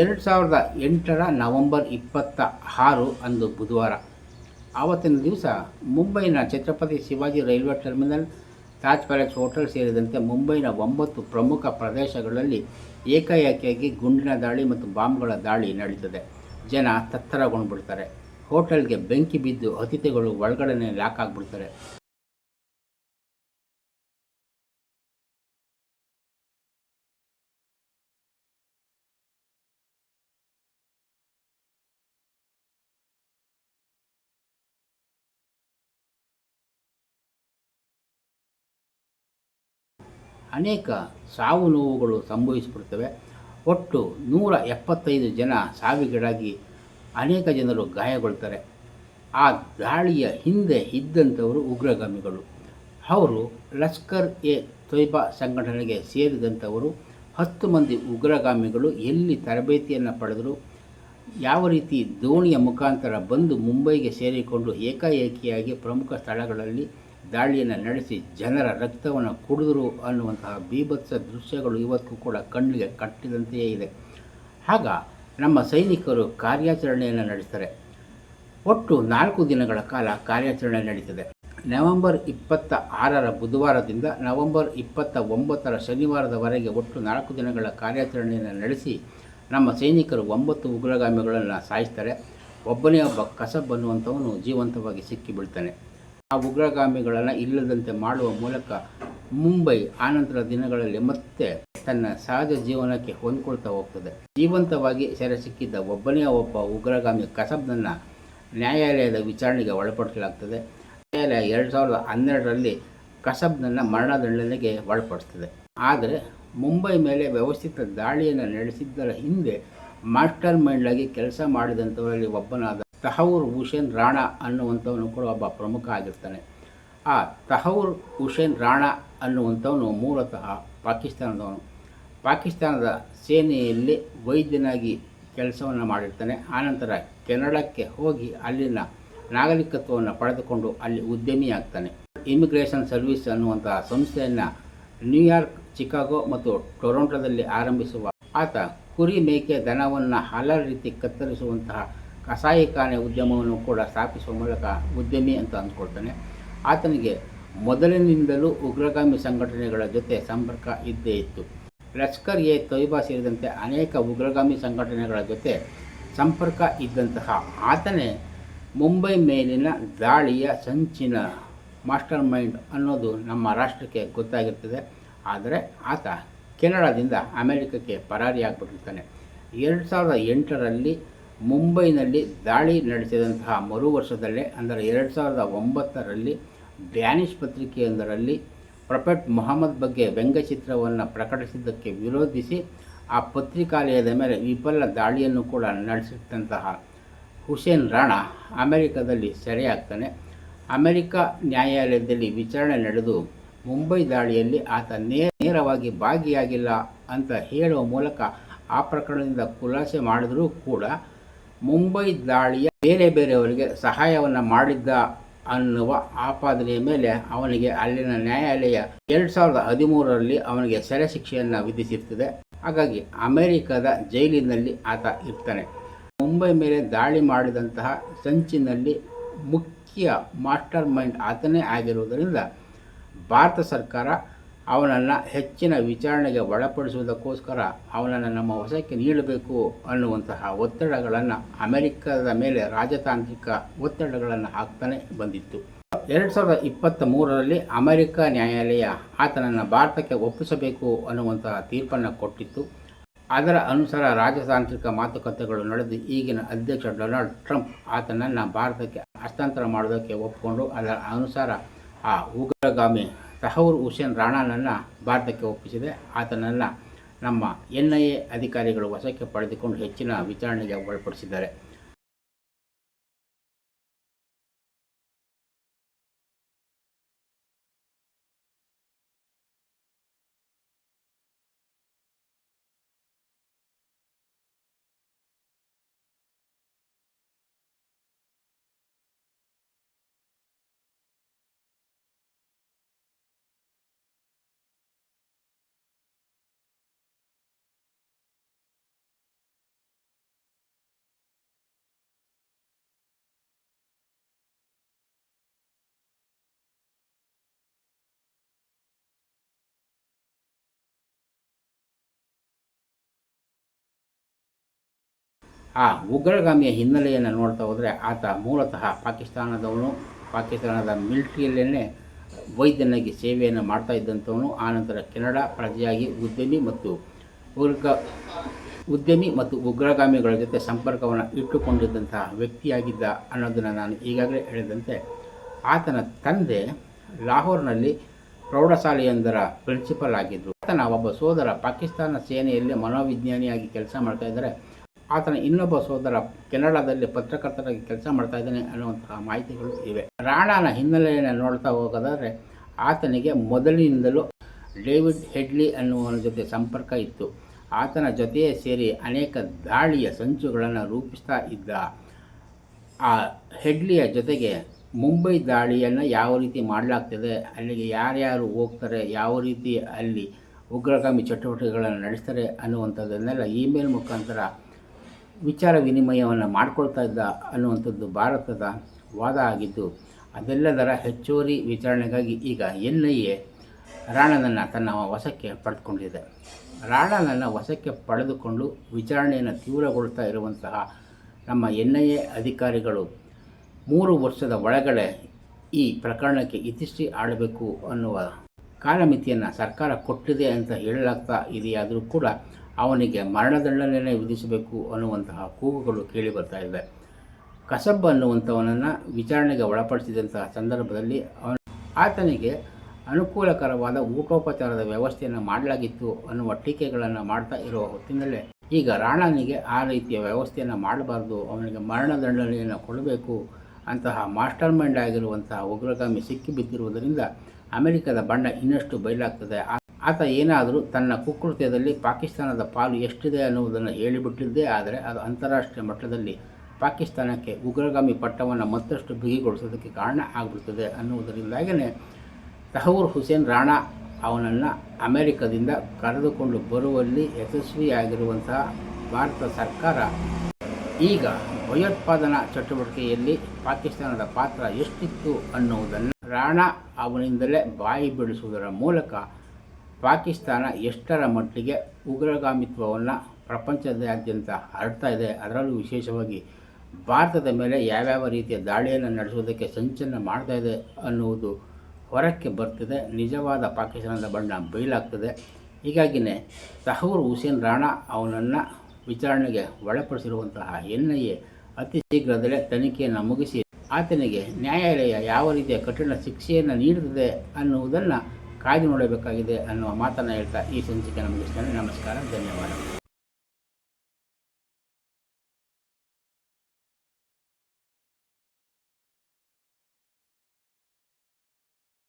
ಎರಡು ಸಾವಿರದ ಎಂಟರ ನವೆಂಬರ್ ಇಪ್ಪತ್ತ ಆರು ಅಂದು ಬುಧವಾರ. ಆವತ್ತಿನ ದಿವಸ ಮುಂಬೈನ Chhatrapati Shivaji railway terminal, Taj palace hotel ಸೇರಿದಂತೆ ಮುಂಬೈನ ಒಂಬತ್ತು ಪ್ರಮುಖ ಪ್ರದೇಶಗಳಲ್ಲಿ ಏಕಾಏಕಿಯಾಗಿ ಗುಂಡಿನ ದಾಳಿ ಮತ್ತು ಬಾಂಬ್ಗಳ ದಾಳಿ ನಡೀತದೆ. ಜನ ತತ್ತರಗೊಂಡ್ಬಿಡ್ತಾರೆ. ಹೋಟೆಲ್ಗೆ ಬೆಂಕಿ ಬಿದ್ದು ಅತಿಥಿಗಳು ಒಳಗಡೆನೆ ಲ್ಯಾಕ್ ಆಗಿಬಿಡ್ತಾರೆ. ಅನೇಕ ಸಾವು ನೋವುಗಳು ಸಂಭವಿಸಿಬಿಡ್ತವೆ ಒಟ್ಟು ನೂರ ಎಪ್ಪತ್ತೈದು ಜನ ಸಾವಿಗೀಡಾಗಿ ಅನೇಕ ಜನರು ಗಾಯಗೊಳ್ತಾರೆ. ಆ ದಾಳಿಯ ಹಿಂದೆ ಇದ್ದಂಥವರು ಉಗ್ರಗಾಮಿಗಳು. ಅವರು ಲಷ್ಕರ್ ಎ ತೊಯ್ಬಾ ಸಂಘಟನೆಗೆ ಸೇರಿದಂಥವರು ಹತ್ತು ಮಂದಿ ಉಗ್ರಗಾಮಿಗಳು ಎಲ್ಲಿ ತರಬೇತಿಯನ್ನು ಪಡೆದರು, ಯಾವ ರೀತಿ ದೋಣಿಯ ಮುಖಾಂತರ ಬಂದು ಮುಂಬೈಗೆ ಸೇರಿಕೊಂಡು ಏಕಾಏಕಿಯಾಗಿ ಪ್ರಮುಖ ಸ್ಥಳಗಳಲ್ಲಿ ದಾಳಿಯನ್ನು ನಡೆಸಿ ಜನರ ರಕ್ತವನ್ನು ಕುಡಿದರು ಅನ್ನುವಂತಹ ಬೀಭತ್ಸ ದೃಶ್ಯಗಳು ಇವತ್ತು ಕೂಡ ಕಣ್ಣಿಗೆ ಕಟ್ಟಿದಂತೆಯೇ ಇದೆ. ಆಗ ನಮ್ಮ ಸೈನಿಕರು ಕಾರ್ಯಾಚರಣೆಯನ್ನು ನಡೆಸ್ತಾರೆ. ಒಟ್ಟು ನಾಲ್ಕು ದಿನಗಳ ಕಾಲ ಕಾರ್ಯಾಚರಣೆ ನಡೀತದೆ. ನವೆಂಬರ್ ಇಪ್ಪತ್ತ ಆರರ ಬುಧವಾರದಿಂದ ನವೆಂಬರ್ ಇಪ್ಪತ್ತ ಒಂಬತ್ತರ ಶನಿವಾರದವರೆಗೆ ಒಟ್ಟು ನಾಲ್ಕು ದಿನಗಳ ಕಾರ್ಯಾಚರಣೆಯನ್ನು ನಡೆಸಿ ನಮ್ಮ ಸೈನಿಕರು ಒಂಬತ್ತು ಉಗ್ರಗಾಮಿಗಳನ್ನು ಸಾಯಿಸ್ತಾರೆ. ಒಬ್ಬನೇ ಒಬ್ಬ ಕಸಬ್ ಅನ್ನುವಂಥವನು ಜೀವಂತವಾಗಿ ಸಿಕ್ಕಿಬೀಳ್ತಾನೆ ಆ ಉಗ್ರಗಾಮಿಗಳನ್ನು ಇಲ್ಲದಂತೆ ಮಾಡುವ ಮೂಲಕ ಮುಂಬೈ ಆನಂತರ ದಿನಗಳಲ್ಲಿ ಮತ್ತೆ ತನ್ನ ಸಹಜ ಜೀವನಕ್ಕೆ ಹೊಂದ್ಕೊಳ್ತಾ ಹೋಗ್ತದೆ. ಜೀವಂತವಾಗಿ ಸೆರೆ ಸಿಕ್ಕಿದ್ದ ಒಬ್ಬನೇ ಒಬ್ಬ ಉಗ್ರಗಾಮಿ ಕಸಬ್ನನ್ನು ನ್ಯಾಯಾಲಯದ ವಿಚಾರಣೆಗೆ ಒಳಪಡಿಸಲಾಗ್ತದೆ. ನ್ಯಾಯಾಲಯ ಎರಡು ಸಾವಿರದ ಹನ್ನೆರಡರಲ್ಲಿ ಕಸಬ್ನನ್ನು ಮರಣದಂಡನೆಗೆ ಒಳಪಡಿಸ್ತದೆ. ಆದರೆ ಮುಂಬೈ ಮೇಲೆ ವ್ಯವಸ್ಥಿತ ದಾಳಿಯನ್ನು ನಡೆಸಿದ್ದರ ಹಿಂದೆ ಮಾಸ್ಟರ್ ಮೈಂಡಾಗಿ ಕೆಲಸ ಮಾಡಿದಂಥವರಲ್ಲಿ ಒಬ್ಬನಾದ ತಹೌರ್ ಹುಷೇನ್ ರಾಣಾ ಅನ್ನುವಂಥವನು ಕೂಡ ಒಬ್ಬ ಪ್ರಮುಖ ಆಗಿರ್ತಾನೆ. ಆ ತಹೌರ್ ಹುಷೇನ್ ರಾಣಾ ಅನ್ನುವಂಥವನು ಮೂಲತಃ ಪಾಕಿಸ್ತಾನದವನು. ಪಾಕಿಸ್ತಾನದ ಸೇನೆಯಲ್ಲಿ ವೈದ್ಯನಾಗಿ ಕೆಲಸವನ್ನು ಮಾಡಿರ್ತಾನೆ. ಆನಂತರ ಕೆನಡಾಕ್ಕೆ ಹೋಗಿ ಅಲ್ಲಿನ ನಾಗರಿಕತ್ವವನ್ನು ಪಡೆದುಕೊಂಡು ಅಲ್ಲಿ ಉದ್ಯಮಿ ಆಗ್ತಾನೆ ಇಮಿಗ್ರೇಷನ್ ಸರ್ವಿಸ್ ಅನ್ನುವಂತಹ ಸಂಸ್ಥೆಯನ್ನು ನ್ಯೂಯಾರ್ಕ್ ಚಿಕಾಗೋ ಮತ್ತು ಟೊರೊಂಟೊದಲ್ಲಿ ಆರಂಭಿಸುವ ಆತ ಕುರಿ ಮೇಕೆ ದನವನ್ನು ಹಲವು ರೀತಿ ಕತ್ತರಿಸುವಂತಹ ಕಸಾಯಿಖಾನೆ ಉದ್ಯಮವನ್ನು ಕೂಡ ಸ್ಥಾಪಿಸುವ ಮೂಲಕ ಉದ್ಯಮಿ ಅಂತ ಅಂದ್ಕೊಳ್ತಾನೆ. ಆತನಿಗೆ ಮೊದಲಿನಿಂದಲೂ ಉಗ್ರಗಾಮಿ ಸಂಘಟನೆಗಳ ಜೊತೆ ಸಂಪರ್ಕ ಇದ್ದೇ ಇತ್ತು. ಲಷ್ಕರ್ ಎ ತೊಯ್ಬಾ ಸೇರಿದಂತೆ ಅನೇಕ ಉಗ್ರಗಾಮಿ ಸಂಘಟನೆಗಳ ಜೊತೆ ಸಂಪರ್ಕ ಇದ್ದಂತಹ ಆತನೇ ಮುಂಬೈ ಮೇಲಿನ ದಾಳಿಯ ಸಂಚಿನ ಮಾಸ್ಟರ್ ಮೈಂಡ್ ಅನ್ನೋದು ನಮ್ಮ ರಾಷ್ಟ್ರಕ್ಕೆ ಗೊತ್ತಾಗಿರ್ತದೆ. ಆದರೆ ಆತ ಕೆನಡಾದಿಂದ ಅಮೆರಿಕಕ್ಕೆ ಪರಾರಿಯಾಗ್ಬಿಟ್ಟಿರ್ತಾನೆ. ಎರಡು ಸಾವಿರದ ಎಂಟರಲ್ಲಿ ಮುಂಬೈನಲ್ಲಿ ದಾಳಿ ನಡೆಸಿದಂತಹ ಮರು ವರ್ಷದಲ್ಲೇ, ಅಂದರೆ ಎರಡು ಸಾವಿರದ ಒಂಬತ್ತರಲ್ಲಿ ಡ್ಯಾನಿಷ್ ಪತ್ರಿಕೆಯೊಂದರಲ್ಲಿ ಪ್ರೊಫೆಟ್ ಮೊಹಮ್ಮದ್ ಬಗ್ಗೆ ವ್ಯಂಗ್ಯಚಿತ್ರವನ್ನು ಪ್ರಕಟಿಸಿದ್ದಕ್ಕೆ ವಿರೋಧಿಸಿ ಆ ಪತ್ರಿಕಾಲಯದ ಮೇಲೆ ವಿಫಲ ದಾಳಿಯನ್ನು ಕೂಡ ನಡೆಸಿದಂತಹ ಹುಸೇನ್ ರಾಣಾ ಅಮೆರಿಕದಲ್ಲಿ ಸೆರೆಯಾಗ್ತಾನೆ. ಅಮೆರಿಕ ನ್ಯಾಯಾಲಯದಲ್ಲಿ ವಿಚಾರಣೆ ನಡೆದು ಮುಂಬೈ ದಾಳಿಯಲ್ಲಿ ಆತ ನೇರವಾಗಿ ಭಾಗಿಯಾಗಿಲ್ಲ ಅಂತ ಹೇಳುವ ಮೂಲಕ ಆ ಪ್ರಕರಣದಿಂದ ಖುಲಾಸೆ ಮಾಡಿದರೂ ಕೂಡ ಮುಂಬೈ ದಾಳಿಯ ಬೇರೆ ಬೇರೆಯವರಿಗೆ ಸಹಾಯವನ್ನು ಮಾಡಿದ್ದ ಅನ್ನುವ ಆಪಾದನೆಯ ಮೇಲೆ ಅವನಿಗೆ ಅಲ್ಲಿನ ನ್ಯಾಯಾಲಯ ಎರಡು ಸಾವಿರದ ಹದಿಮೂರರಲ್ಲಿ ಅವನಿಗೆ ಸೆರೆ ಶಿಕ್ಷೆಯನ್ನು ವಿಧಿಸಿರ್ತದೆ. ಹಾಗಾಗಿ ಅಮೆರಿಕದ ಜೈಲಿನಲ್ಲಿ ಆತ ಇರ್ತಾನೆ. ಮುಂಬೈ ಮೇಲೆ ದಾಳಿ ಮಾಡಿದಂತಹ ಸಂಚಿನಲ್ಲಿ ಮುಖ್ಯ ಮಾಸ್ಟರ್ ಮೈಂಡ್ ಆತನೇ ಆಗಿರುವುದರಿಂದ ಭಾರತ ಸರ್ಕಾರ ಅವನನ್ನು ಹೆಚ್ಚಿನ ವಿಚಾರಣೆಗೆ ಒಳಪಡಿಸುವುದಕ್ಕೋಸ್ಕರ ಅವನನ್ನು ನಮ್ಮ ವಶಕ್ಕೆ ನೀಡಬೇಕು ಅನ್ನುವಂತಹ ಒತ್ತಡಗಳನ್ನು ಅಮೆರಿಕದ ಮೇಲೆ ರಾಜತಾಂತ್ರಿಕ ಒತ್ತಡಗಳನ್ನು ಹಾಕ್ತಾನೆ ಬಂದಿತ್ತು. ಎರಡು ಸಾವಿರದ ಇಪ್ಪತ್ತ ಮೂರರಲ್ಲಿ ಅಮೆರಿಕ ನ್ಯಾಯಾಲಯ ಆತನನ್ನು ಭಾರತಕ್ಕೆ ಒಪ್ಪಿಸಬೇಕು ಅನ್ನುವಂತಹ ತೀರ್ಪನ್ನು ಕೊಟ್ಟಿತ್ತು. ಅದರ ಅನುಸಾರ ರಾಜತಾಂತ್ರಿಕ ಮಾತುಕತೆಗಳು ನಡೆದು ಈಗಿನ ಅಧ್ಯಕ್ಷ ಡೊನಾಲ್ಡ್ ಟ್ರಂಪ್ ಆತನನ್ನು ಭಾರತಕ್ಕೆ ಹಸ್ತಾಂತರ ಮಾಡೋದಕ್ಕೆ ಒಪ್ಪಿಕೊಂಡು ಅದರ ಅನುಸಾರ ಆ ಉಗ್ರಗಾಮಿ ತಹೌರ್ ಹುಸೇನ್ ರಾಣಾನನ್ನು ಭಾರತಕ್ಕೆ ಒಪ್ಪಿಸಿದೆ. ಆತನನ್ನು ನಮ್ಮ ಎನ್ ಐ ಎ ಅಧಿಕಾರಿಗಳು ವಶಕ್ಕೆ ಪಡೆದುಕೊಂಡು ಹೆಚ್ಚಿನ ವಿಚಾರಣೆಗೆ ಒಳಪಡಿಸಿದ್ದಾರೆ. ಆ ಉಗ್ರಗಾಮಿಯ ಹಿನ್ನೆಲೆಯನ್ನು ನೋಡ್ತಾ ಹೋದರೆ ಆತ ಮೂಲತಃ ಪಾಕಿಸ್ತಾನದವನು, ಪಾಕಿಸ್ತಾನದ ಮಿಲಿಟ್ರಿಯಲ್ಲೇ ವೈದ್ಯನಾಗಿ ಸೇವೆಯನ್ನು ಮಾಡ್ತಾ ಇದ್ದಂಥವನು. ಆನಂತರ ಕೆನಡಾ ಪ್ರಜೆಯಾಗಿ ಉದ್ಯಮಿ ಮತ್ತು ಉಗ್ರಗ, ಉದ್ಯಮಿ ಮತ್ತು ಉಗ್ರಗಾಮಿಗಳ ಜೊತೆ ಸಂಪರ್ಕವನ್ನು ಇಟ್ಟುಕೊಂಡಿದ್ದಂತಹ ವ್ಯಕ್ತಿಯಾಗಿದ್ದ ಅನ್ನೋದನ್ನು ನಾನು ಈಗಾಗಲೇ ಹೇಳಿದಂತೆ, ಆತನ ತಂದೆ ಲಾಹೋರ್ನಲ್ಲಿ ಪ್ರೌಢಶಾಲೆಯೊಂದರ ಪ್ರಿನ್ಸಿಪಲ್ ಆಗಿದ್ದರು ಆತನ ಒಬ್ಬ ಸೋದರ ಪಾಕಿಸ್ತಾನ ಸೇನೆಯಲ್ಲಿ ಮನೋವಿಜ್ಞಾನಿಯಾಗಿ ಕೆಲಸ ಮಾಡ್ತಾ ಇದ್ದರೆ. ಆತನ ಇನ್ನೊಬ್ಬ ಸೋದರ ಕೆನಡಾದಲ್ಲಿ ಪತ್ರಕರ್ತರಾಗಿ ಕೆಲಸ ಮಾಡ್ತಾ ಇದ್ದಾನೆ ಅನ್ನುವಂತಹ ಮಾಹಿತಿಗಳು ಇವೆ. ರಾಣಾನ ಹಿನ್ನೆಲೆಯನ್ನು ನೋಡ್ತಾ ಹೋಗೋದಾದರೆ ಆತನಿಗೆ ಮೊದಲಿನಿಂದಲೂ ಡೇವಿಡ್ ಹೆಡ್ಲಿ ಅನ್ನುವನ ಜೊತೆ ಸಂಪರ್ಕ ಇತ್ತು. ಆತನ ಜೊತೆಯೇ ಸೇರಿ ಅನೇಕ ದಾಳಿಯ ಸಂಚುಗಳನ್ನು ರೂಪಿಸ್ತಾ ಇದ್ದ. ಆ ಹೆಡ್ಲಿಯ ಜೊತೆಗೆ ಮುಂಬೈ ದಾಳಿಯನ್ನು ಯಾವ ರೀತಿ ಮಾಡಲಾಗ್ತದೆ, ಅಲ್ಲಿಗೆ ಯಾರ್ಯಾರು ಹೋಗ್ತಾರೆ, ಯಾವ ರೀತಿ ಅಲ್ಲಿ ಉಗ್ರಗಾಮಿ ಚಟುವಟಿಕೆಗಳನ್ನು ನಡೆಸ್ತಾರೆ ಅನ್ನುವಂಥದ್ದನ್ನೆಲ್ಲ ಇಮೇಲ್ ಮುಖಾಂತರ ವಿಚಾರ ವಿನಿಮಯವನ್ನು ಮಾಡಿಕೊಳ್ತಾ ಇದ್ದ ಅನ್ನುವಂಥದ್ದು ಭಾರತದ ವಾದ ಆಗಿದ್ದು, ಅದೆಲ್ಲದರ ಹೆಚ್ಚುವರಿ ವಿಚಾರಣೆಗಾಗಿ ಈಗ ಎನ್ ಐ ಎ ರಾಣನನ್ನು ತನ್ನ ವಶಕ್ಕೆ ಪಡೆದುಕೊಂಡಿದೆ. ರಾಣನನ್ನು ವಶಕ್ಕೆ ಪಡೆದುಕೊಂಡು ವಿಚಾರಣೆಯನ್ನು ತೀವ್ರಗೊಳ್ತಾ ಇರುವಂತಹ ನಮ್ಮ ಎನ್ ಐ ಎ ಅಧಿಕಾರಿಗಳು ಮೂರು ವರ್ಷದ ಒಳಗಡೆ ಈ ಪ್ರಕರಣಕ್ಕೆ ಇತಿಷ್ಟಿ ಆಡಬೇಕು ಅನ್ನುವ ಕಾಲಮಿತಿಯನ್ನು ಸರ್ಕಾರ ಕೊಟ್ಟಿದೆ ಅಂತ ಹೇಳಲಾಗ್ತಾ ಇದೆಯಾದರೂ ಕೂಡ ಅವನಿಗೆ ಮರಣದಂಡನೆಯನ್ನು ವಿಧಿಸಬೇಕು ಅನ್ನುವಂತಹ ಕೂಗುಗಳು ಕೇಳಿ ಬರ್ತಾ ಇವೆ. ಕಸಬ್ ಅನ್ನುವಂಥವನನ್ನು ವಿಚಾರಣೆಗೆ ಒಳಪಡಿಸಿದಂತಹ ಸಂದರ್ಭದಲ್ಲಿ ಅವನು ಆತನಿಗೆ ಅನುಕೂಲಕರವಾದ ಊಟೋಪಚಾರದ ವ್ಯವಸ್ಥೆಯನ್ನು ಮಾಡಲಾಗಿತ್ತು ಅನ್ನುವ ಟೀಕೆಗಳನ್ನು ಮಾಡ್ತಾ ಇರುವ ಹೊತ್ತಿನಲ್ಲೇ ಈಗ ರಾಣನಿಗೆ ಆ ರೀತಿಯ ವ್ಯವಸ್ಥೆಯನ್ನು ಮಾಡಬಾರ್ದು, ಅವನಿಗೆ ಮರಣದಂಡನೆಯನ್ನು ಕೊಡಬೇಕು ಅಂತಹ ಮಾಸ್ಟರ್ ಮೈಂಡ್ ಆಗಿರುವಂತಹ ಉಗ್ರಗಾಮಿ ಸಿಕ್ಕಿಬಿದ್ದಿರುವುದರಿಂದ ಅಮೆರಿಕದ ಬಣ್ಣ ಇನ್ನಷ್ಟು ಬಯಲಾಗ್ತದೆ. ಆತ ಏನಾದರೂ ತನ್ನ ಕುಕೃತ್ಯದಲ್ಲಿ ಪಾಕಿಸ್ತಾನದ ಪಾಲು ಎಷ್ಟಿದೆ ಅನ್ನುವುದನ್ನು ಹೇಳಿಬಿಟ್ಟಿದ್ದೇ ಆದರೆ ಅದು ಅಂತಾರಾಷ್ಟ್ರೀಯ ಮಟ್ಟದಲ್ಲಿ ಪಾಕಿಸ್ತಾನಕ್ಕೆ ಉಗ್ರಗಾಮಿ ಪಟ್ಟವನ್ನು ಮತ್ತಷ್ಟು ಬಿಗಿಗೊಳಿಸೋದಕ್ಕೆ ಕಾರಣ ಆಗಿಬಿಡ್ತದೆ ಅನ್ನುವುದರಿಂದಾಗೇ ತಹೂರ್ ಹುಸೇನ್ ರಾಣಾ ಅವನನ್ನು ಅಮೆರಿಕದಿಂದ ಕರೆದುಕೊಂಡು ಬರುವಲ್ಲಿ ಯಶಸ್ವಿಯಾಗಿರುವಂತಹ ಭಾರತ ಸರ್ಕಾರ ಈಗ ಭಯೋತ್ಪಾದನಾ ಚಟುವಟಿಕೆಯಲ್ಲಿ ಪಾಕಿಸ್ತಾನದ ಪಾತ್ರ ಎಷ್ಟಿತ್ತು ಅನ್ನುವುದನ್ನು ರಾಣಾ ಅವನಿಂದಲೇ ಬಾಯಿ ಬಿಡಿಸುವುದರ ಮೂಲಕ ಪಾಕಿಸ್ತಾನ ಎಷ್ಟರ ಮಟ್ಟಿಗೆ ಉಗ್ರಗಾಮಿತ್ವವನ್ನು ಪ್ರಪಂಚದಾದ್ಯಂತ ಹರಡ್ತಾ ಇದೆ, ಅದರಲ್ಲೂ ವಿಶೇಷವಾಗಿ ಭಾರತದ ಮೇಲೆ ಯಾವ್ಯಾವ ರೀತಿಯ ದಾಳಿಯನ್ನು ನಡೆಸುವುದಕ್ಕೆ ಸಂಚಲನ ಮಾಡ್ತಾ ಇದೆ ಅನ್ನುವುದು ಹೊರಕ್ಕೆ ಬರ್ತಿದೆ. ನಿಜವಾದ ಪಾಕಿಸ್ತಾನದ ಬಣ್ಣ ಬಯಲಾಗ್ತದೆ ಹೀಗಾಗಿಯೇ ತಹೂರ್ ಹುಸೇನ್ ರಾಣಾ ಅವನನ್ನು ವಿಚಾರಣೆಗೆ ಒಳಪಡಿಸಿರುವಂತಹ ಎನ್ ಐ ಎ ಅತಿ ಶೀಘ್ರದಲ್ಲೇ ತನಿಖೆಯನ್ನು ಮುಗಿಸಿ, ಆತನಿಗೆ ನ್ಯಾಯಾಲಯ ಯಾವ ರೀತಿಯ ಕಠಿಣ ಶಿಕ್ಷೆಯನ್ನು ನೀಡುತ್ತದೆ ಅನ್ನುವುದನ್ನು ಕಾಯ್ದು ನೋಡಬೇಕಾಗಿದೆ ಅನ್ನುವ ಮಾತನ್ನು ಹೇಳ್ತಾ ಈ ಸಂಚಿಕೆ ನಮಗೆ ನಮಸ್ಕಾರ ಧನ್ಯವಾದ